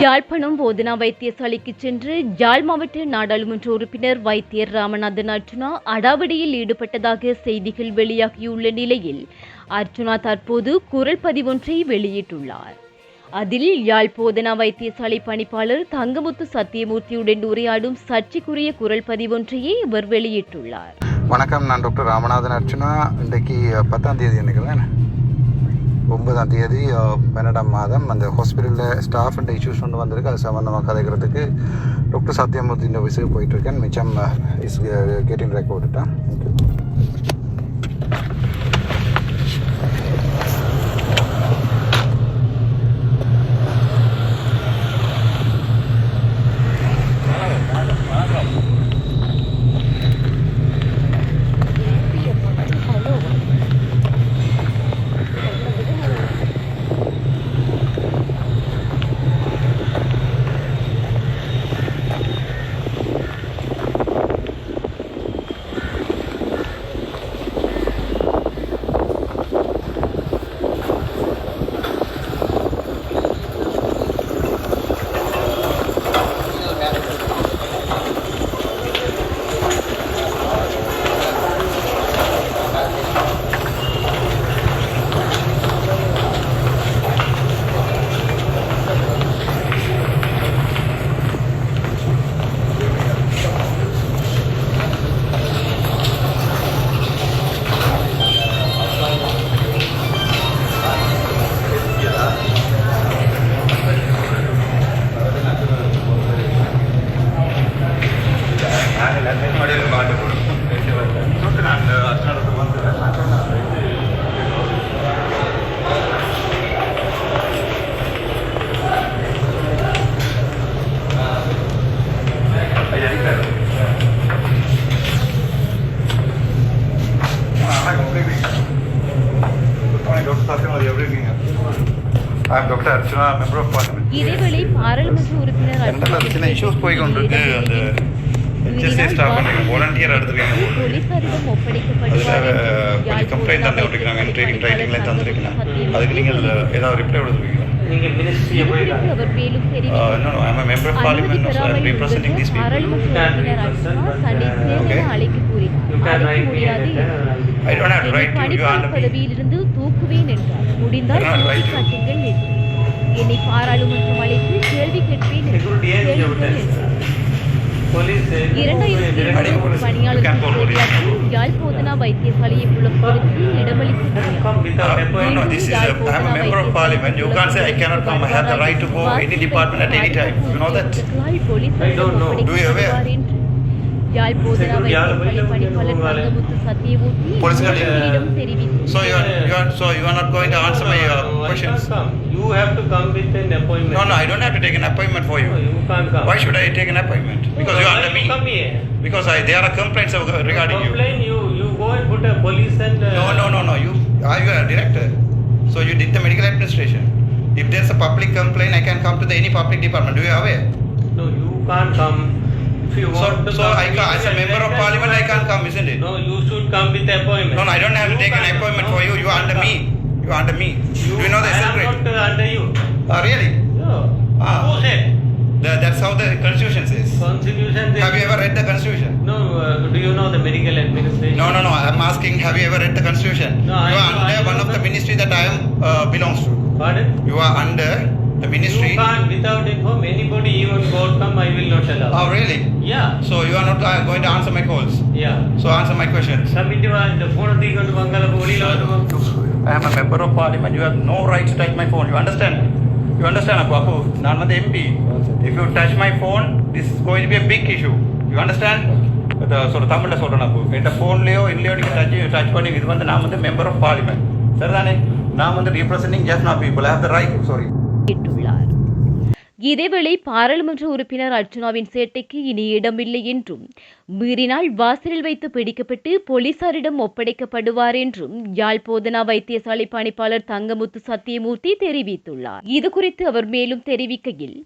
யாழ்ப்பாணம் போதனா வைத்தியசாலைக்கு சென்று யாழ் மாவட்ட நாடாளுமன்ற உறுப்பினர் வைத்தியர் ராமநாதன் அர்ஜுனா அடாவடியில் ஈடுபட்டதாக செய்திகள் வெளியாகியுள்ள நிலையில் அர்ஜுனா தற்போது குரல் பதிவொன்றை வெளியிட்டுள்ளார். அதில் யாழ் போதனா வைத்தியசாலை பணிப்பாளர் தங்கமுத்து சத்தியமூர்த்தியுடன் உரையாடும் சர்ச்சைக்குரிய குரல் பதிவொன்றையே இவர் வெளியிட்டுள்ளார். வணக்கம் நான் டாக்டர் ராமநாதன் அர்ச்சனா இன்றைக்கு பத்தாம் தேதி நினைக்கிறேன் ஒன்பதாம் தேதி பன்னெண்டாம் மாதம் அந்த ஹாஸ்பிட்டலில் ஸ்டாஃப் அண்ட் இஷ்யூஸ் ஒன்று வந்திருக்கு. அது சம்மந்தமாக கதைக்கிறதுக்கு டாக்டர் சத்யமூர்த்தி இந்த வயசுக்கு போயிட்டுருக்கேன் மிச்சம் இஸ் கெட்டிங் ரெக்கார்டுட்டா I'm Dr. Archana, member of parliament. இதேவேளை பாராளுமன்ற உறுப்பினர் என்கிட்ட அது சின்ன issues போய் கொண்டிருக்கு. அந்த HSA staff வந்து volunteer எடுத்திருக்காங்க போல. போலீசாரிடம் ஒப்படைக்கப்படுவார் கொஞ்சம் கம்ப்ளைண்ட் தந்து விட்டுருக்காங்க ட்ரைனிங் ட்ரைனிங்லாம் தந்துருக்கலாம் அதுக்கு நீங்கள் ஏதாவது ரிப்ளை கொடுத்துருக்கீங்களா நீங்க மினிஸ்ட்ரி இது குறித்து அவர் மேலும் Uh. பாராளுமன்ற உறுப்பினர் அர்ச்சனா கூறினார் முடியாது me. பதவியிலிருந்து தூக்குவேன் என்றார். முடிந்தால். காட்டுங்கள். என்னை பாராளுமன்றம் அழைத்து கேள்வி கேட்பேன் இரண்டாயிரத்தி. பணியாளர்கள் யாழ் போதனா வைத்தியசாலையை புலப்படுத்தி இடமளிக்க come So you are, you are so you are not going to answer my uh, questions. You have to come with an appointment. No, no, I don't have to take an appointment for you. No, you can't come. Why should I take an appointment? Because you are under me. Because I, there are complaints uh, regarding you. Complain you. You go and put a police and. Uh, no, no, no, no. You are you a director, so you did the medical administration. If there's a public complaint, I can come to the any public department. Do you have it? No, you can't come. If you So, want so come. I ca- as a member of parliament, I can't come, isn't it? No, you should come with appointment. No, no, I don't have to take an appointment no, for you. You are under me. You are under me. You, Do you know the I am secret? not under you. Oh, really? No. Ah. Who said? The- that's how the constitution says. Constitution. Have you ever read the constitution? No, uh, do you know the medical administration? No, no, no. I'm asking, have you ever read the constitution? No, I you are I under know one of the ministry that I am uh, belongs to. Pardon? You are under the ministry. You can't without inform anybody even God come, I will not allow. Oh, really? Yeah. So you are not uh, going to answer my calls. Yeah. So answer my questions. Committee wa இந்த phone தூக்கிட்டு வாங்கல வெளியில வந்து I am a member of parliament. You have no right to touch my phone. You understand? You understand, Apu? Apu, நான் வந்து MP. If you touch my phone, this is going to be a big issue. You understand? இந்த சொல்ற தமிழ்ல சொல்றேன் அப்பு என் ஃபோன்லயோ இல்லையோ நீங்க touch touch பண்ணி இது வந்து நான் வந்து மெம்பர் ஆஃப் பார்லிமெண்ட் சரிதானே நான் வந்து representing just not people have the right sorry கேட்டுள்ளார் இதேவேளை பாராளுமன்ற உறுப்பினர் அர்ச்சனாவின் சேட்டைக்கு இனி இடமில்லை என்றும் மீறினால் வாசலில் வைத்து பிடிக்கப்பட்டு போலீசாரிடம் ஒப்படைக்கப்படுவார் என்றும் யாழ் போதனா வைத்தியசாலை பணிப்பாளர் தங்கமுத்து சத்தியமூர்த்தி தெரிவித்துள்ளார். இது குறித்து அவர் மேலும் தெரிவிக்கையில்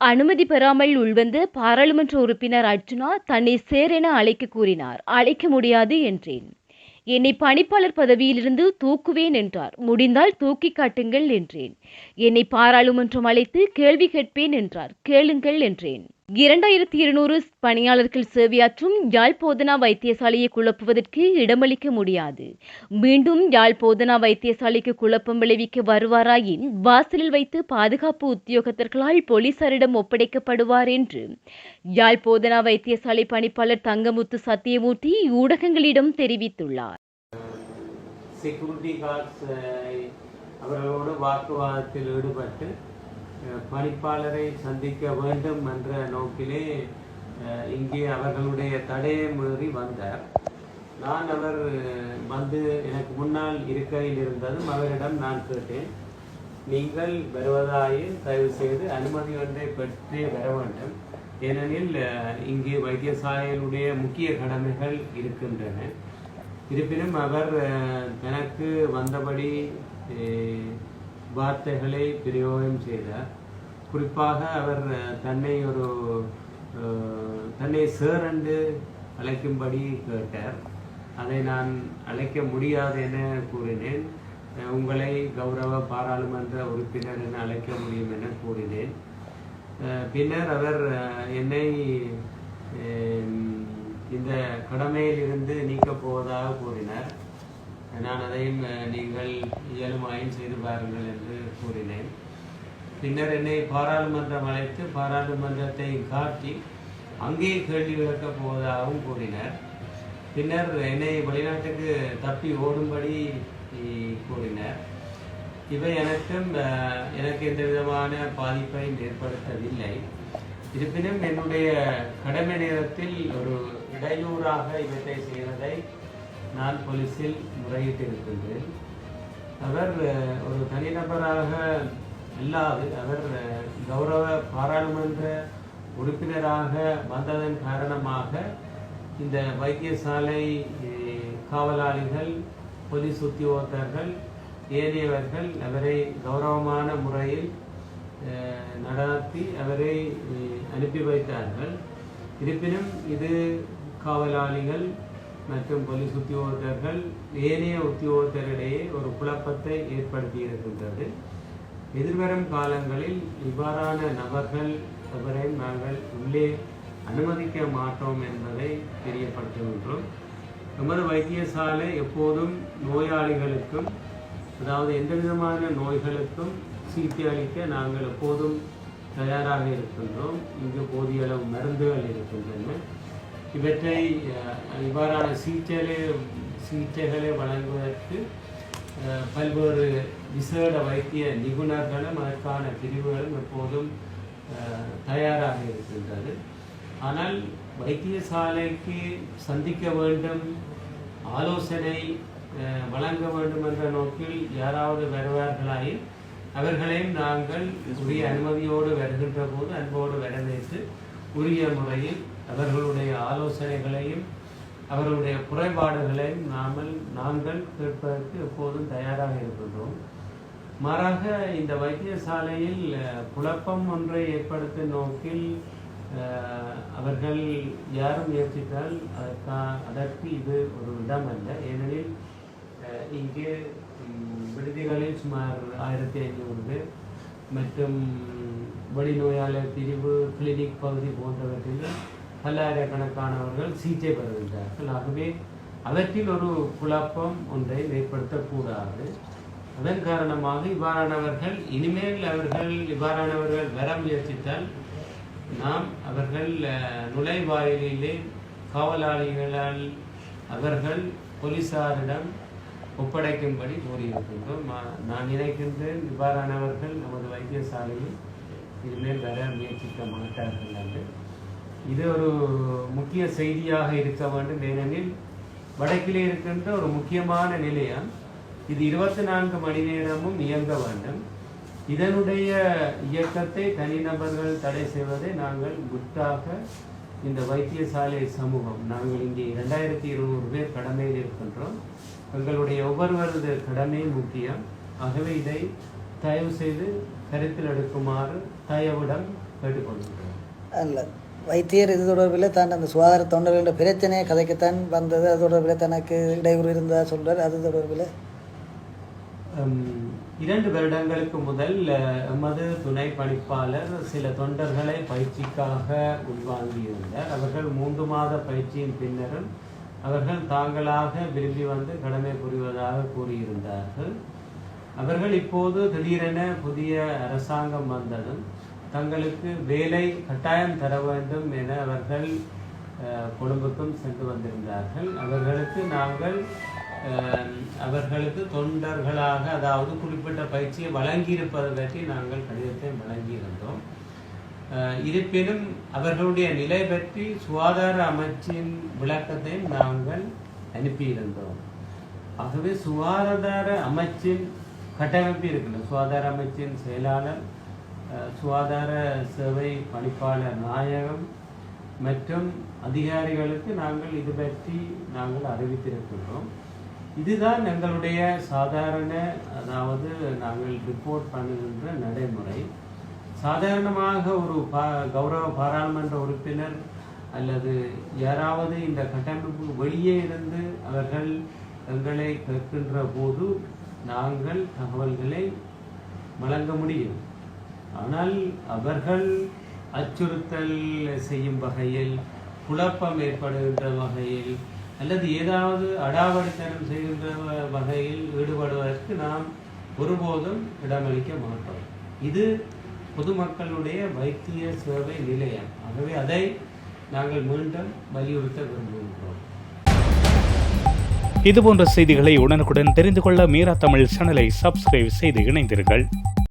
அனுமதி பெறாமல் உள்வந்த பாராளுமன்ற உறுப்பினர் அர்ச்சுனா தன்னை சேர் என அழைக்க கூறினார். அழைக்க முடியாது என்றேன். என்னை பணிப்பாளர் பதவியிலிருந்து தூக்குவேன் என்றார். முடிந்தால் தூக்கி காட்டுங்கள் என்றேன். என்னை பாராளுமன்றம் அழைத்து கேள்வி கேட்பேன் என்றார். கேளுங்கள் என்றேன். இரண்டாயிரத்தி இருநூறு பணியாளர்கள் சேவையாற்றும் யாழ் போதனா வைத்தியசாலையை குழப்புவதற்கு இடமளிக்க முடியாது. மீண்டும் யாழ் போதனா வைத்தியசாலைக்கு குழப்பம் விளைவிக்க வருவாராயின் வாசலில் வைத்து பாதுகாப்பு உத்தியோகத்தர்களால் போலீசாரிடம் ஒப்படைக்கப்படுவார் என்று யாழ் போதனா வைத்தியசாலை பணிப்பாளர் தங்கமுத்து சத்தியமூர்த்தி ஊடகங்களிடம் தெரிவித்துள்ளார். செக்யூரிட்டி கார்ட்ஸ் அவர்களோடு வாக்குவாதத்தில் ஈடுபட்டு பணிப்பாளரை சந்திக்க வேண்டும் என்ற நோக்கிலே இங்கே அவர்களுடைய தடையை மீறி வந்தார். நான் அவர் வந்து எனக்கு முன்னால் இருக்கையில் இருந்ததும் அவரிடம் நான் கேட்டேன். நீங்கள் வருவதாயின் தயவு செய்து அனுமதி ஒன்றை பெற்றே வர வேண்டும். ஏனெனில் இங்கே வைத்தியசாலையினுடைய முக்கிய கடமைகள் இருக்கின்றன. இருப்பினும் அவர் தனக்கு வந்தபடி வார்த்தைகளை பிரயோகம் செய்தார். குறிப்பாக அவர் தன்னை ஒரு தன்னை சேர் என்று அழைக்கும்படி கேட்டார். அதை நான் அழைக்க முடியாது என கூறினேன். உங்களை கௌரவ பாராளுமன்ற உறுப்பினர் என அழைக்க முடியும் என கூறினேன். பின்னர் அவர் என்னை இந்த கடமையிலிருந்து நீக்கப் போவதாக கூறினார். நான் அதையும் நீங்கள் இயலுமாயும் செய்து பாருங்கள் என்று கூறினேன். பின்னர் என்னை பாராளுமன்றம் அழைத்து பாராளுமன்றத்தை காட்டி அங்கே கேள்வி விளக்கப் போவதாகவும் கூறினர். பின்னர் என்னை வெளிநாட்டுக்கு தப்பி ஓடும்படி கூறினர். இவை எனக்கும் அஹ், எனக்கு எந்த விதமான பாதிப்பையும் ஏற்படுத்தவில்லை. இருப்பினும் என்னுடைய கடமை நேரத்தில் ஒரு இடையூறாக இவற்றை செய்வதை நான் போலீஸில் முறையிட்டிருக்கின்றேன் அவர் ஒரு தனிநபராக இல்லாது அவர் கௌரவ பாராளுமன்ற உறுப்பினராக வந்ததன் காரணமாக இந்த வைத்தியசாலை காவலாளிகள் போலீஸ் உத்தியோகத்தர்கள் ஏனையவர்கள் அவரை கௌரவமான முறையில் நடாத்தி நடத்தி அவரை அனுப்பி வைத்தார்கள். இருப்பினும் இது காவலாளிகள் மற்றும் போலீஸ் உத்தியோகத்தர்கள் ஏனைய உத்தியோகத்தரிடையே ஒரு குழப்பத்தை ஏற்படுத்தி இருக்கின்றது எதிர்வரும் காலங்களில் இவ்வாறான நபர்கள் எவரையும் நாங்கள் உள்ளே அனுமதிக்க மாட்டோம் என்பதை தெரியப்படுத்துகின்றோம். எமது வைத்தியசாலை எப்போதும் நோயாளிகளுக்கும் அதாவது எந்த விதமான நோய்களுக்கும் சிகிச்சை அளிக்க நாங்கள் எப்போதும் தயாராக இருக்கின்றோம். இங்கு போதிய அளவு மருந்துகள் இருக்கின்றன. இவற்றை இவ்வாறான சிகிச்சைகளை சிகிச்சைகளை வழங்குவதற்கு பல்வேறு விசேட வைத்திய நிபுணர்களும் அதற்கான பிரிவுகளும் எப்போதும் தயாராக இருக்கின்றது. ஆனால் வைத்தியசாலைக்கு சந்திக்க வேண்டும் ஆலோசனை வழங்க வேண்டும் என்ற நோக்கில் யாராவது வருவார்களாயின் அவர்களையும் நாங்கள் உரிய அனுமதியோடு வருகின்ற போது அன்போடு வரவேற்று உரிய முறையில் அவர்களுடைய ஆலோசனைகளையும் அவர்களுடைய குறைபாடுகளையும் நாமல் நாங்கள் கேட்பதற்கு எப்போதும் தயாராக இருக்கின்றோம். மாறாக இந்த வைத்தியசாலையில் குழப்பம் ஒன்றை ஏற்படுத்தும் நோக்கில் அவர்கள் யாரும் முயற்சித்தால் அதற்கா அதற்கு இது ஒரு இடம் அல்ல ஏனெனில் இங்கே விடுதிகளில் சுமார் ஆயிரத்தி ஐநூறு பேர் மற்றும் வெளிநோயாளர் பிரிவு கிளினிக் பகுதி போன்றவற்றில் பல்லாயிரக்கணக்கானவர்கள் சிகிச்சை பெறுகின்றார்கள். ஆகவே அவற்றில் ஒரு குழப்பம் ஒன்றை ஏற்படுத்தக்கூடாது. அதன் காரணமாக இவ்வாறானவர்கள் இனிமேல் அவர்கள் இவ்வாறானவர்கள் வர முயற்சித்தால் நாம் அவர்கள் நுழைவாயிலே காவலாளிகளால் அவர்கள் போலீசாரிடம் ஒப்படைக்கும்படி கூறியிருக்கின்றோம். மா- நான் நினைக்கின்றேன் இவ்வாறானவர்கள் நமது வைத்தியசாலையில் இனிமேல் வர முயற்சிக்க மாட்டார்கள் என்று. இது ஒரு முக்கிய செய்தியாக இருக்க வேண்டும் ஏனெனில் வடக்கிலே இருக்கின்ற ஒரு முக்கியமான நிலையம். இது இருபத்தி நான்கு மணி நேரமும் இயங்க வேண்டும். இதனுடைய இயக்கத்தை தனிநபர்கள் தடை செய்வதை நாங்கள் முற்றாக இந்த வைத்தியசாலை சமூகம் நாங்கள் இங்கே இரண்டாயிரத்தி இருநூறு பேர் கடமையில் இருக்கின்றோம். எங்களுடைய ஒவ்வொருவரது கடமை முக்கியம். ஆகவே இதை தயவு செய்து கருத்தில் எடுக்குமாறு தயவுடன் கேட்டுக்கொள்கிறோம் அல்ல வைத்தியர் இது தொடர்பில் தான் அந்த சுகாதார தொண்டர்களின் பிரச்சனையை கதைக்கத்தான் வந்தது. அது தொடர்பில் தனக்கு இடையூறு இருந்ததா சொல்றார். அது தொடர்பில். இரண்டு வருடங்களுக்கு முதல் எமது துணை பணிப்பாளர் சில தொண்டர்களை பயிற்சிக்காக உள்வாங்கியிருந்தார். அவர்கள் மூன்று மாத பயிற்சியின் பின்னரும் அவர்கள் தாங்களாக விரும்பி வந்து கடமை புரிவதாக கூறியிருந்தார்கள். அவர்கள் இப்போது திடீரென புதிய அரசாங்கம் வந்ததும் தங்களுக்கு வேலை கட்டாயம் தர வேண்டும் என அவர்கள் கொழும்புக்கும் சென்று வந்திருந்தார்கள். அவர்களுக்கு நாங்கள் அவர்களுக்கு தொண்டர்களாக அதாவது குறிப்பிட்ட பயிற்சியை வழங்கியிருப்பதை பற்றி நாங்கள் கடிதத்தை வழங்கியிருந்தோம். இருப்பினும் அவர்களுடைய நிலை பற்றி சுகாதார அமைச்சின் விளக்கத்தையும் நாங்கள் அனுப்பியிருந்தோம். ஆகவே சுகாதார அமைச்சின் கட்டமைப்பு இருக்கின்றது. சுகாதார அமைச்சின் செயலாளர் சுகாதார சேவை பணிப்பாளர் நாயகம் மற்றும் அதிகாரிகளுக்கு நாங்கள் இது பற்றி நாங்கள் அறிவித்திருக்கின்றோம். இதுதான் எங்களுடைய சாதாரண அதாவது நாங்கள் ரிப்போர்ட் பண்ணுகின்ற நடைமுறை. சாதாரணமாக ஒரு பா கௌரவ பாராளுமன்ற உறுப்பினர் அல்லது யாராவது இந்த கட்டமைப்பு வெளியே இருந்து அவர்கள் எங்களை கேட்கின்ற போது நாங்கள் தகவல்களை வழங்க முடியும். ஆனால் அவர்கள் அச்சுறுத்தல் செய்யும் வகையில் குழப்பம் ஏற்படுகின்ற வகையில் அல்லது ஏதாவது அடாவடித்தனம் செய்கின்ற வகையில் ஈடுபடுவதற்கு நாம் ஒருபோதும் இடமளிக்க மாட்டோம். இது பொதுமக்களுடைய வைத்திய சேவை நிலையம். ஆகவே அதை நாங்கள் மீண்டும் வலியுறுத்த விரும்புகின்றோம். இதுபோன்ற செய்திகளை உடனுக்குடன் தெரிந்து கொள்ள மீரா தமிழ் சேனலை சப்ஸ்கிரைப் செய்து இணைந்தீர்கள்